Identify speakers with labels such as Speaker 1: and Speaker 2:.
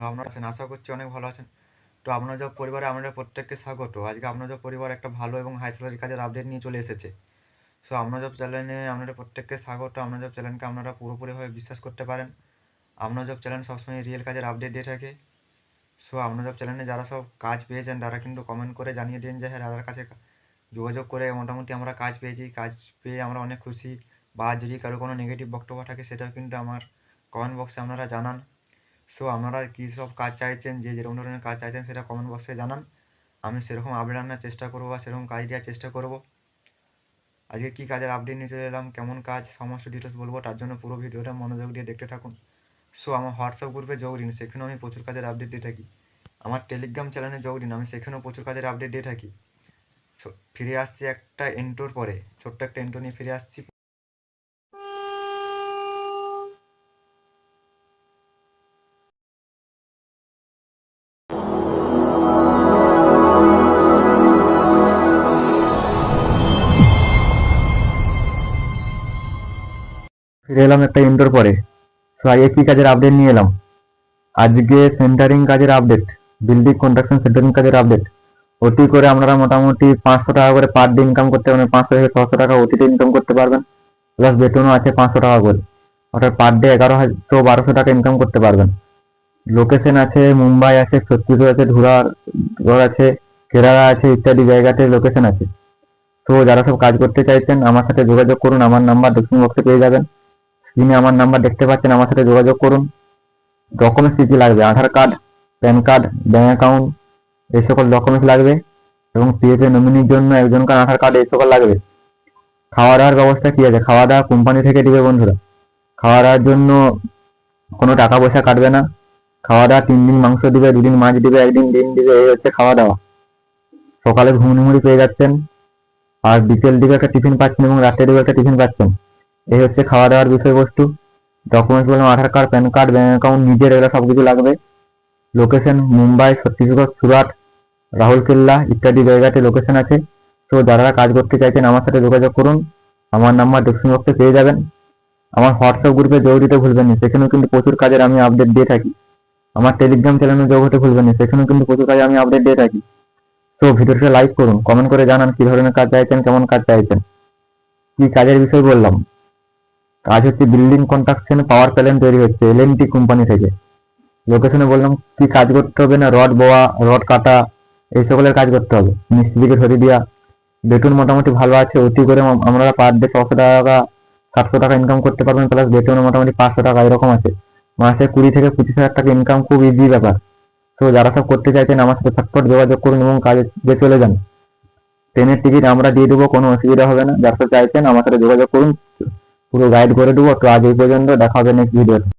Speaker 1: আপনারা আছেন, আশা করছি অনেক ভালো আছেন। তো আপনার জব পরিবারে আপনাদের প্রত্যেককে স্বাগত। আজকে আপনার জব পরিবার একটা ভালো এবং হাই স্যালারি কাজের আপডেট নিয়ে চলে এসেছে। সো আপনার জব চ্যানেলে আপনাদের প্রত্যেককে স্বাগত। আপনার জব চ্যানেলকে আপনারা পুরোপুরিভাবে বিশ্বাস করতে পারেন। আপনার জব চ্যানেল সবসময় রিয়েল কাজের আপডেট দিয়ে থাকে। সো আপনার জব চ্যানেলে যারা সব কাজ পেয়েছেন, তারা কিন্তু কমেন্ট করে জানিয়ে দিন যে হ্যাঁ দাদার কাছে যোগাযোগ করে মোটামুটি আমরা কাজ পেয়েছি। কাজ পেয়ে আমরা অনেক খুশি। বা যদি কারও কোনো নেগেটিভ বক্তব্য থাকে, সেটাও কিন্তু আমার কমেন্ট বক্সে আপনারা জানান। সো আপনারা কী সব কাজ চাইছেন? যে যেরকম ধরনের কাজ চাইছেন সেটা কমেন্ট বক্সে জানান। আমি সেরকম আপডেট আনার চেষ্টা করব বা সেরকম কাজ দেওয়ার চেষ্টা করব। আজকে কী কাজের আপডেট নিয়ে চলে এলাম? কেমন কাজ? সমস্ত ডিটেলস বলব। তার জন্য পুরো ভিডিওটা মনোযোগ দিয়ে দেখতে থাকুন। সো আমার হোয়াটসঅ্যাপ গ্রুপে যোগ দিন। সেখানেও আমি প্রচুর কাজের আপডেট দিয়ে থাকি। আমার টেলিগ্রাম চ্যানেলে যোগ দিন। আমি সেখানেও প্রচুর কাজের আপডেট দিয়ে থাকি। ফিরে আসছি একটা এন্টোর পরে। ছোট্ট একটা এন্টো নিয়ে ফিরে আসছি। ফিরে এলাম একটা ইন্ডোর পরে। সো আজকে কি কাজের আপডেট নিয়ে এলাম? আজকে সেন্টারিং কাজের আপডেট বিল্ডিং কন্ট্রাকশন সেন্টারিং কাজের আপডেট ওটি করে আপনারা মোটামুটি পাঁচশো টাকা করে পার ডে ইনকাম করতে পারবেন, পাঁচশো থেকে ছশো টাকা ওটিতে ইনকাম করতে পারবেন। প্লাস বেতনও আছে পাঁচশো টাকা করে। অর্থাৎ পার ডে এগারো হাজার বারোশো টাকা ইনকাম করতে পারবেন। লোকেশন আছে, মুম্বাই আছে, ছত্তিশগড় আছে ধুরাগড় আছে, কেরালা আছে, ইত্যাদি জায়গাতে লোকেশন আছে। তো যারা সব কাজ করতে চাইছেন, আমার সাথে যোগাযোগ করুন, আমার নাম্বার ডিসক্রিপশন বক্সে পেয়ে যাবেন। স্ক্রিনে আমার নাম্বার দেখতে পাচ্ছেন, আমার সাথে যোগাযোগ করুন। ডকুমেন্টস কী কী লাগবে? Aadhaar card, PAN card bank account এই সকল ডকুমেন্টস লাগবে। এবং পিএফএ নমিনির জন্য একজনকার আধার কার্ড, এই সকল লাগবে। খাওয়া দাওয়ার ব্যবস্থা কী আছে? খাওয়া দাওয়া কোম্পানি থেকে দিবে বন্ধুরা। খাওয়া দাওয়ার জন্য কোনো টাকা পয়সা কাটবে না। খাওয়া দাওয়া তিন দিন মাংস দিবে, দুদিন মাছ দিবে, একদিন ডিম দিবে, এই হচ্ছে খাওয়া দাওয়া সকালে ঘুমনি মুড়ি পেয়ে যাচ্ছেন। আর বিকেল দিকে একটা টিফিন পাচ্ছেন এবং রাত্রে দিকে একটা টিফিন পাচ্ছেন। এই হচ্ছে খাওয়া দাওয়ার বিষয়বস্তু ডকুমেন্টস বললাম Aadhaar card PAN card bank account নিজের এগুলো সব কিছু লাগবে। লোকেশন মুম্বাই ছত্তিশগড় সুরাট রাহুল কেল্লা ইত্যাদি জায়গাতে লোকেশন আছে। তো যারা কাজ করতে চাইছেন আমার সাথে যোগাযোগ করুন, আমার নাম্বার ডিসক্রিপশন বক্সে পেয়ে যাবেন। আমার হোয়াটসঅ্যাপ গ্রুপে যোগ দিতে ভুলবেন না, সেখানেও কিন্তু প্রচুর কাজের আমি আপডেট দিয়ে থাকি। আমার টেলিগ্রাম চ্যানেলে যোগ হতে ভুলবেন না, সেখানেও কিন্তু প্রচুর কাজে আমি আপডেট দিয়ে থাকি। তো ভিডিওটা লাইক করুন কমেন্ট করে জানান কি ধরনের কাজ চাইছেন, কেমন কাজ চাইছেন। কি কাজের বিষয় বললাম? কাজ হচ্ছে বিল্ডিং কনস্ট্রাকশন পাওয়ার প্ল্যান্ট তৈরি হচ্ছে এলএনটি কোম্পানি থেকে। লোকেশনে বললাম, কি কাজ করতে হবে না? রড বোয়া, রড কাটা, এই সকলের কাজ করতে হবে। মিস্ত্রিকে ধরে দেওয়া বেতন মোটামুটি ভালো আছে, অতি করে আমরা পার ডে ছশো টাকা, সাতশো টাকা ইনকাম করতে পারবেন প্লাস বেতন মোটামুটি পাঁচশো টাকা, এরকম আছে। মাসে কুড়ি থেকে পঁচিশ হাজার টাকা ইনকাম খুব ইজি ব্যাপার। তো যারা সব করতে চাইছেন, আমার সাথে ফটফট যোগাযোগ করুন এবং কাজে যে চলে যান। ট্রেনের টিকিট আমরা দিয়ে দেবো, কোনো অসুবিধা হবে না। যারা সব চাইছেন, আমার সাথে যোগাযোগ করুন। পুরো গাইড করে দেবো। তো আজ এই পর্যন্ত। দেখা হবে নেক্সট ভিডিওতে